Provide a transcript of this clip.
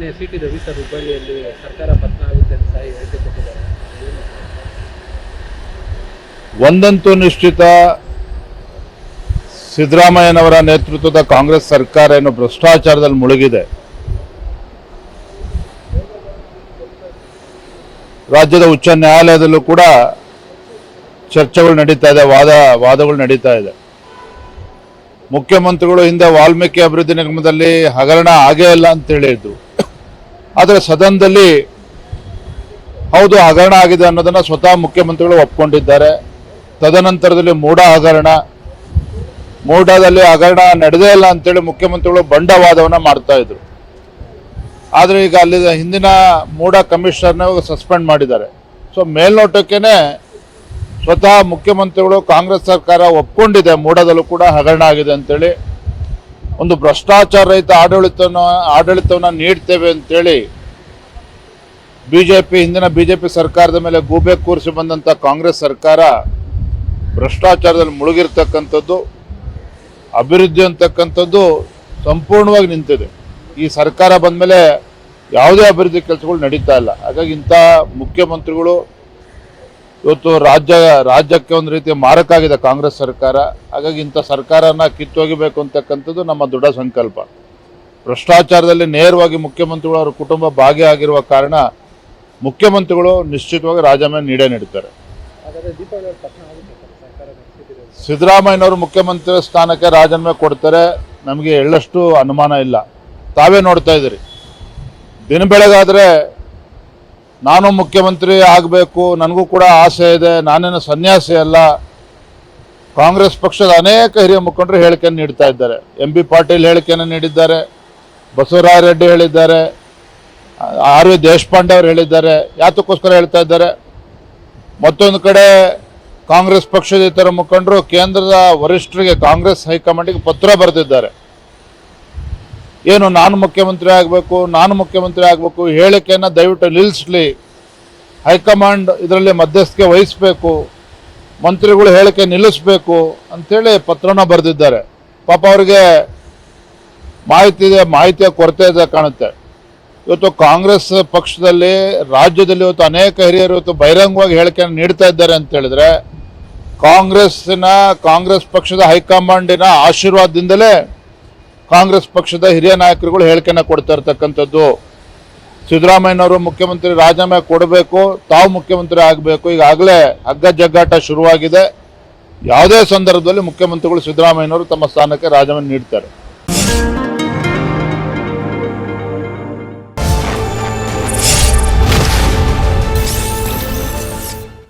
ರವಿ ಸರ್ಕಾರ ಆಗುತ್ತೆ ಅಂತ ಒಂದಂತೂ ನಿಶ್ಚಿತ ಸಿದ್ದರಾಮಯ್ಯನವರ ನೇತೃತ್ವದ ಕಾಂಗ್ರೆಸ್ ಸರ್ಕಾರ ಏನು ಭ್ರಷ್ಟಾಚಾರದಲ್ಲಿ ಮುಳುಗಿದೆ. ರಾಜ್ಯದ ಉಚ್ಚ ನ್ಯಾಯಾಲಯದಲ್ಲೂ ಕೂಡ ಚರ್ಚೆಗಳು ನಡೀತಾ ಇದೆ, ವಾದ, ವಾದಗಳು ನಡೀತಾ ಇದೆ. ಮುಖ್ಯಮಂತ್ರಿಗಳು ಹಿಂದೆ ವಾಲ್ಮೀಕಿ ಅಭಿವೃದ್ಧಿ ನಿಗಮದಲ್ಲಿ ಹಗರಣ ಆಗೇ ಇಲ್ಲ ಅಂತ ಹೇಳಿದ್ದು. ಆದರೆ ಸದನದಲ್ಲಿ ಹೌದು ಹಗರಣ ಆಗಿದೆ ಅನ್ನೋದನ್ನು ಸ್ವತಃ ಮುಖ್ಯಮಂತ್ರಿಗಳು ಒಪ್ಕೊಂಡಿದ್ದಾರೆ. ತದನಂತರದಲ್ಲಿ ಮೂಡ ಹಗರಣ. ಮೂಡಾದಲ್ಲಿ ಹಗರಣ ನಡೆದೇ ಇಲ್ಲ ಅಂತೇಳಿ ಮುಖ್ಯಮಂತ್ರಿಗಳು ಬಂಡವಾದವನ್ನು ಮಾಡ್ತಾ ಇದ್ರು. ಆದರೆ ಈಗ ಅಲ್ಲಿ ಹಿಂದಿನ ಮೂಡ ಕಮಿಷನರ್ನ ಸಸ್ಪೆಂಡ್ ಮಾಡಿದ್ದಾರೆ. ಸೊ ಮೇಲ್ನೋಟಕ್ಕೇ ಸ್ವತಃ ಮುಖ್ಯಮಂತ್ರಿಗಳು ಕಾಂಗ್ರೆಸ್ ಸರ್ಕಾರ ಒಪ್ಕೊಂಡಿದೆ. ಮೂಡದಲ್ಲೂ ಕೂಡ ಹಗರಣ ಆಗಿದೆ ಅಂತೇಳಿ ಒಂದು ಭ್ರಷ್ಟಾಚಾರ ರಹಿತ ಆಡಳಿತವನ್ನು ಆಡಳಿತವನ್ನು ನೀಡ್ತೇವೆ ಅಂತೇಳಿ ಬಿ ಜೆ ಪಿ ಹಿಂದಿನ ಬಿ ಜೆ ಪಿ ಸರ್ಕಾರದ ಮೇಲೆ ಗೂಬೆ ಕೂರಿಸಿ ಬಂದಂಥ ಕಾಂಗ್ರೆಸ್ ಸರ್ಕಾರ ಭ್ರಷ್ಟಾಚಾರದಲ್ಲಿ ಮುಳುಗಿರ್ತಕ್ಕಂಥದ್ದು, ಅಭಿವೃದ್ಧಿ ಅಂತಕ್ಕಂಥದ್ದು ಸಂಪೂರ್ಣವಾಗಿ ನಿಂತಿದೆ. ಈ ಸರ್ಕಾರ ಬಂದ ಮೇಲೆ ಯಾವುದೇ ಅಭಿವೃದ್ಧಿ ಕೆಲಸಗಳು ನಡೀತಾ ಇಲ್ಲ. ಹಾಗಾಗಿ ಇಂಥ ಮುಖ್ಯಮಂತ್ರಿಗಳು ಇವತ್ತು ರಾಜ್ಯ, ರಾಜ್ಯಕ್ಕೆ ಒಂದು ರೀತಿ ಮಾರಕ ಆಗಿದೆ ಕಾಂಗ್ರೆಸ್ ಸರ್ಕಾರ. ಹಾಗಾಗಿ ಇಂಥ ಸರ್ಕಾರನ ಕಿತ್ತೋಗಿಬೇಕು ಅಂತಕ್ಕಂಥದ್ದು ನಮ್ಮ ದೃಢ ಸಂಕಲ್ಪ. ಭ್ರಷ್ಟಾಚಾರದಲ್ಲಿ ನೇರವಾಗಿ ಮುಖ್ಯಮಂತ್ರಿಗಳು ಅವರ ಕುಟುಂಬ ಭಾಗಿಯಾಗಿರುವ ಕಾರಣ ಮುಖ್ಯಮಂತ್ರಿಗಳು ನಿಶ್ಚಿತವಾಗಿ ರಾಜೀನಾಮೆ ನೀಡೇ ನೀಡ್ತಾರೆ. ಸಿದ್ದರಾಮಯ್ಯನವರು ಮುಖ್ಯಮಂತ್ರಿ ಸ್ಥಾನಕ್ಕೆ ರಾಜೀನಾಮೆ ಕೊಡ್ತಾರೆ. ನಮಗೆ ಎಳ್ಳಷ್ಟು ಅನುಮಾನ ಇಲ್ಲ. ತಾವೇ ನೋಡ್ತಾ ಇದ್ದೀರಿ. ದಿನ ಬೆಳಗಾದ್ರೆ ನಾನು ಮುಖ್ಯಮಂತ್ರಿ ಆಗಬೇಕು, ನನಗೂ ಕೂಡ ಆಸೆ ಇದೆ, ನಾನೇನು ಸನ್ಯಾಸಿ ಅಲ್ಲ. ಕಾಂಗ್ರೆಸ್ ಪಕ್ಷದ ಅನೇಕ ಹಿರಿಯ ಮುಖಂಡರು ಹೇಳಿಕೆಯನ್ನು ನೀಡ್ತಾ ಇದ್ದಾರೆ. ಎಂ ಬಿ ಪಾಟೀಲ್ ಹೇಳಿಕೆಯನ್ನು ನೀಡಿದ್ದಾರೆ ಬಸವರಾಯ ರೆಡ್ಡಿ ಹೇಳಿದ್ದಾರೆ, ಆರ್ ವಿ ದೇಶಪಾಂಡೆ ಅವರು ಹೇಳಿದ್ದಾರೆ, ಯಾತಕ್ಕೋಸ್ಕರ ಹೇಳ್ತಾ ಇದ್ದಾರೆ. ಮತ್ತೊಂದು ಕಡೆ ಕಾಂಗ್ರೆಸ್ ಪಕ್ಷದ ಇತರ ಮುಖಂಡರು ಕೇಂದ್ರದ ವರಿಷ್ಠರಿಗೆ ಕಾಂಗ್ರೆಸ್ ಹೈಕಮಾಂಡಿಗೆ ಪತ್ರ ಬರೆದಿದ್ದಾರೆ. ಏನು ನಾನು ಮುಖ್ಯಮಂತ್ರಿ ಆಗಬೇಕು, ನಾನು ಮುಖ್ಯಮಂತ್ರಿ ಆಗಬೇಕು ಹೇಳಿಕೆಯನ್ನು ದಯವಿಟ್ಟು ನಿಲ್ಲಿಸಲಿ. ಹೈಕಮಾಂಡ್ ಇದರಲ್ಲಿ ಮಧ್ಯಸ್ಥಿಕೆ ವಹಿಸಬೇಕು, ಮಂತ್ರಿಗಳು ಹೇಳಿಕೆ ನಿಲ್ಲಿಸಬೇಕು ಅಂಥೇಳಿ ಪತ್ರನ ಬರೆದಿದ್ದಾರೆ. ಪಾಪ ಅವರಿಗೆ ಮಾಹಿತಿ ಇದೆ, ಮಾಹಿತಿಯ ಕೊರತೆ ಇದೆ ಕಾಣುತ್ತೆ. ಇವತ್ತು ಕಾಂಗ್ರೆಸ್ ಪಕ್ಷದಲ್ಲಿ, ರಾಜ್ಯದಲ್ಲಿ ಇವತ್ತು ಅನೇಕ ಹಿರಿಯರು ಇವತ್ತು ಬಹಿರಂಗವಾಗಿ ಹೇಳಿಕೆಯನ್ನು ನೀಡ್ತಾ ಇದ್ದಾರೆ ಅಂತ ಹೇಳಿದ್ರೆ, ಕಾಂಗ್ರೆಸ್ಸಿನ, ಕಾಂಗ್ರೆಸ್ ಪಕ್ಷದ ಹೈಕಮಾಂಡಿನ ಆಶೀರ್ವಾದದಿಂದಲೇ ಕಾಂಗ್ರೆಸ್ ಪಕ್ಷದ ಹಿರಿಯ ನಾಯಕರುಗಳು ಹೇಳಿಕೆಯನ್ನು ಕೊಡ್ತಾ ಇರ್ತಕ್ಕಂಥದ್ದು. ಸಿದ್ದರಾಮಯ್ಯನವರು ಮುಖ್ಯಮಂತ್ರಿ ರಾಜೀನಾಮೆ ಕೊಡಬೇಕು, ತಾವು ಮುಖ್ಯಮಂತ್ರಿ ಆಗಬೇಕು. ಈಗಾಗಲೇ ಹಗ್ಗ ಜಗ್ಗಾಟ ಶುರುವಾಗಿದೆ. ಯಾವುದೇ ಸಂದರ್ಭದಲ್ಲಿ ಮುಖ್ಯಮಂತ್ರಿಗಳು ಸಿದ್ದರಾಮಯ್ಯನವರು ತಮ್ಮ ಸ್ಥಾನಕ್ಕೆ ರಾಜೀನಾಮೆ ನೀಡ್ತಾರೆ.